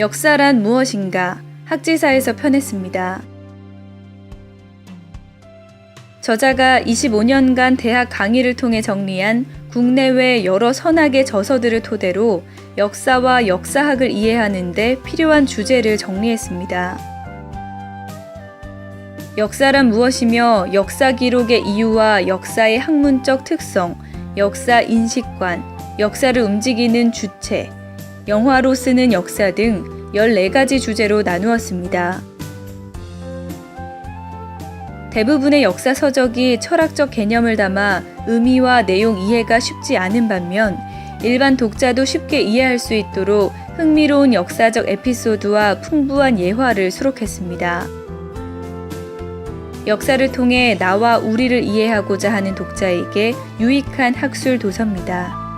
역사란 무엇인가 학지사에서 펴냈습니다. 저자가 25년간 대학 강의를 통해 정리한 국내외 여러 선학의 저서들을 토대로 역사와 역사학을 이해하는 데 필요한 주제를 정리했습니다. 역사란 무엇이며 역사 기록의 이유와 역사의 학문적 특성, 역사 인식관, 역사를 움직이는 주체, 영화로 쓰는 역사 등 14가지 주제로 나누었습니다. 대부분의 역사 서적이 철학적 개념을 담아 의미와 내용 이해가 쉽지 않은 반면 일반 독자도 쉽게 이해할 수 있도록 흥미로운 역사적 에피소드와 풍부한 예화를 수록했습니다. 역사를 통해 나와 우리를 이해하고자 하는 독자에게 유익한 학술 도서입니다.